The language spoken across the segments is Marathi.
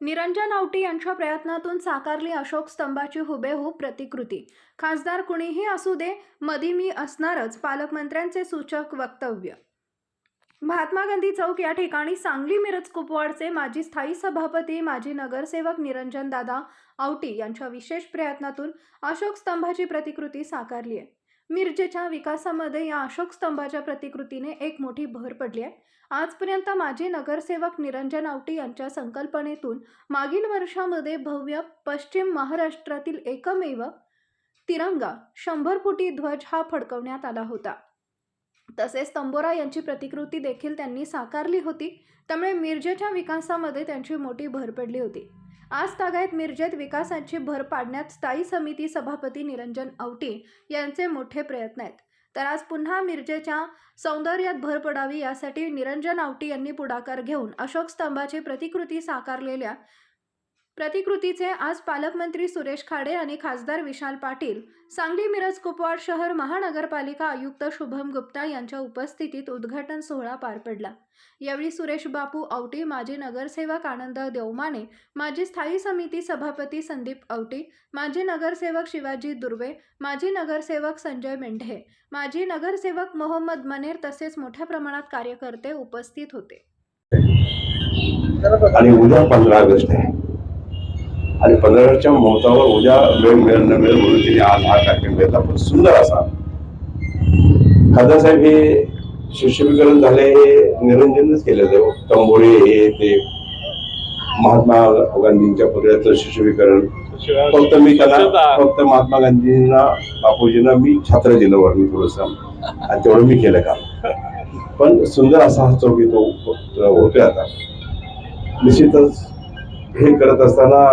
निरंजन आवटी यांच्या प्रयत्नातून साकारली अशोक स्तंभाची हुबेहूब प्रतिकृती. खासदार कुणीही असू दे मधी मी असणारच पालकमंत्र्यांचे सूचक वक्तव्य. महात्मा गांधी चौक या ठिकाणी सांगली मिरज कुपवाडचे माजी स्थायी सभापती माजी नगरसेवक निरंजन दादा आवटी यांच्या विशेष प्रयत्नातून अशोक स्तंभाची प्रतिकृती साकारली आहे मिरजेच्या विकासामध्ये या अशोक स्तंभाच्या प्रतिकृतीने एक मोठी भर पडली आहे. आजपर्यंत माजी नगरसेवक निरंजन आवटी यांच्या संकल्पनेतून मागील वर्षामध्ये भव्य पश्चिम महाराष्ट्रातील एकमेव तिरंगा शंभर फुटी ध्वज हा फडकवण्यात आला होता. तसेच तंबोरा यांची प्रतिकृती देखील त्यांनी साकारली होती. त्यामुळे मिरजेच्या विकासामध्ये त्यांची मोठी भर पडली होती. आज तागायत मिरजेत विकासाची भर पाडण्यात स्थायी समिती सभापती निरंजन आवटी यांचे मोठे प्रयत्न आहेत. तर आज पुन्हा मिरजेच्या सौंदर्यात भर पडावी यासाठी निरंजन आवटी यांनी पुढाकार घेऊन अशोक स्तंभाची प्रतिकृती साकारलेल्या प्रतिकृतीचे आज पालकमंत्री सुरेश खाडे आणि खासदार विशाल पाटील सांगली मिरज कुपवाड शहर महानगरपालिका आयुक्त शुभम गुप्ता यांच्या उपस्थितीत उद्घाटन सोहळा पार पडला. यावेळी सुरेश बापू औटी माजी नगरसेवक आनंद देवमाने माजी स्थायी समिती सभापती संदीप औटी माजी नगरसेवक शिवाजी दुर्वे माजी नगरसेवक संजय मेंढे माजी नगरसेवक मोहम्मद मनेर तसेच मोठ्या प्रमाणात कार्यकर्ते उपस्थित होते. आणि उद्या पंधरा ऑगस्ट आहे. आणि पंधरा मुहूर्तावर उद्या वेळ मिळेल न मिळेल म्हणून तिने आज हा कार्यक्रम घेतला. पण सुंदर असा. खासदार साहेब हे शिष्यविकरण झाले हे निरंजनच केलेलं तंबोळी हे ते महात्मा गांधींच्या पुतळ्याचं शिष्यविकरण. फक्त मी त्यांना फक्त महात्मा गांधींना बापूजींना मी छात्र दिलं वरून थोडस. आणि तेवढं मी केलं काम. पण सुंदर असा हा चौकी तो होतोय आता. निश्चितच हे करत असताना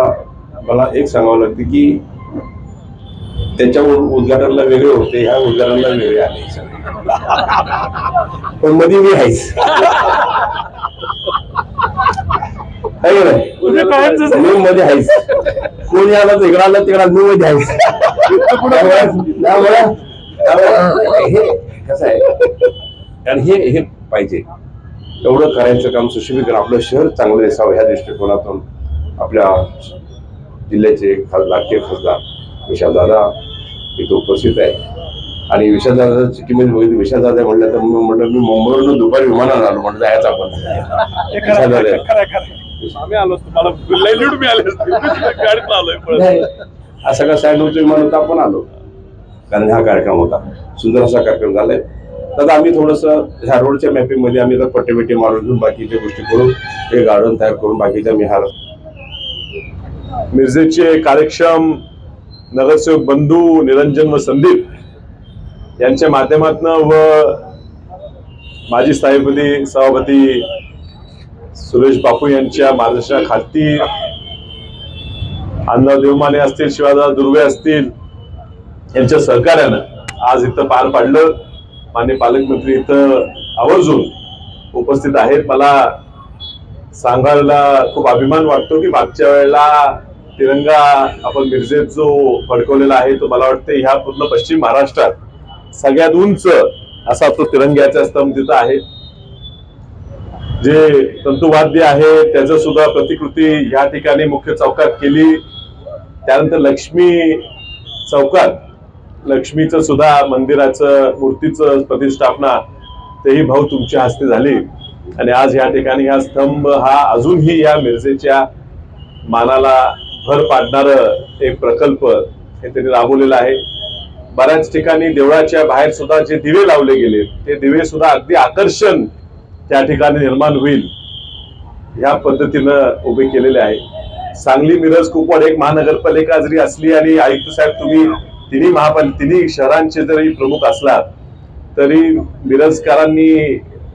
मला एक सांगावं लागतं की त्याच्या उद्घाटनाला वेगळे होते ह्या उद्घाटनाला वेगळे आले. पण मध्ये मी आहेच. नाही? मी मध्ये आहेच. कोणी आला तर इकडं आला तिकडं मी मध्ये आहेच. त्यामुळे हे कसं आहे? कारण हे हे पाहिजे. एवढं करायचं काम सुशोभीकरण आपलं शहर चांगलं दिसावं ह्या दृष्टिकोनातून आपल्या जिल्ह्याचे खासदार के खासदार विशालदादा इथं उपस्थित आहे आणि विशालदादा चिठ्ठीमध्ये बघितली विशालदादा म्हणलं तर म्हटलं मी मुंबईवरून दुपारी विमानानं आलो म्हटलं जायचं आपण. असं का साहेब नव्हतं विमान होतं आपण आलो. कारण हा कार्यक्रम होता. सुंदर असा कार्यक्रम झालाय. तर आम्ही थोडस ह्या रोडच्या मॅपिंगमध्ये आम्ही आता पट्टे बिट्टे मारून बाकीच्या गोष्टी करून हे गार्डन तयार करून बाकीच्या मी हा मिरजेचे कार्यक्षम नगरसेवक बंधू निरंजन व संदीप यांच्या माध्यमातनं व माजी स्थायीपती सभापती सुरेश बापू यांच्या मार्गदर्शनाखाली अण्णा देवमाने असतील शिवाजा दुर्वे असतील यांच्या सहकार्यानं आज इथं पार पाडलं. मान्य पालकमंत्री इथं आवर्जून उपस्थित आहेत. मला सांगायला खूप अभिमान वाटतो की मागच्या वेळेला तिरंगा आपण मिरजेत जो फडकवलेला आहे तो मला वाटतं ह्या पूर्ण पश्चिम महाराष्ट्रात सगळ्यात उंच असा तो तिरंग्याचा स्तंभ तिथं आहे. जे तंतुवाद्य आहे त्याचं सुद्धा प्रतिकृती या ठिकाणी मुख्य चौकात केली. त्यानंतर लक्ष्मी चौकात लक्ष्मीचं सुद्धा मंदिराचं मूर्तीचं प्रतिष्ठापना तेही भाऊ तुमच्या हस्ते झाली. आणि आज या ठिकाणी हा स्तंभ हा अजूनही या मिरजेच्या मानाला भर पाडणार एक प्रकल्प हे त्यांनी राबवलेला आहे. बऱ्याच ठिकाणी देवळाच्या बाहेर सुद्धा जे दिवे लावले गेले ते दिवे सुद्धा अगदी आकर्षण त्या ठिकाणी निर्माण होईल ह्या पद्धतीनं उभे केलेले आहे. सांगली मिरज कुपवाड एक महानगरपालिका जरी असली आणि आयुक्त साहेब तुम्ही तिन्ही महापाल तिन्ही शहरांचे जरी प्रमुख असलात तरी मिरजकरांनी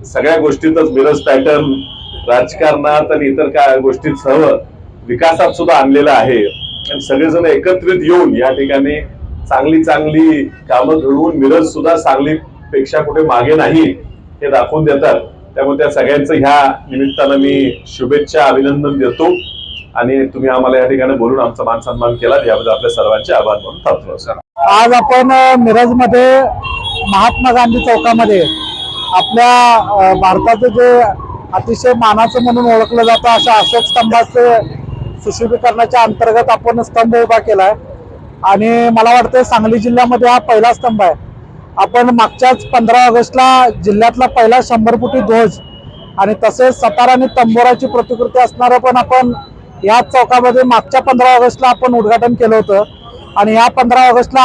सगळ्या गोष्टीतच मिरज पॅटर्न राजकारणात आणि इतर काय गोष्टीत सर्व विकासात सुद्धा आणलेलं आहे. आणि सगळेजण एकत्रित येऊन या ठिकाणी चांगली चांगली कामं घडवून मिरज सुद्धा सांगलीपेक्षा कुठे मागे नाही हे दाखवून देतात. त्यामुळे त्या सगळ्यांचं ह्या निमित्तानं मी शुभेच्छा अभिनंदन देतो. आणि तुम्ही आम्हाला या ठिकाणी बोलून आमचा मान सन्मान केला. याबद्दल आपल्या सर्वांचे आभार म्हणून थांबतो. आज आपण मिरजमध्ये महात्मा गांधी चौकामध्ये आपल्या भारताचं जे अतिशय मानाचं म्हणून ओळखलं जातं अशा अशोक स्तंभाचे सुशोभीकरणाच्या अंतर्गत आपण स्तंभ उभा केला आहे आणि मला वाटतं सांगली जिल्ह्यामध्ये हा पहिला स्तंभ आहे. आपण मागच्याच पंधरा ऑगस्टला जिल्ह्यातला पहिला शंभर फुटी ध्वज आणि तसेच सतारा आणि तंबोराची प्रतिकृती असणारं पण आपण याच चौकामध्ये मागच्या पंधरा ऑगस्टला आपण उद्घाटन केलं होतं. आणि या पंधरा ऑगस्टला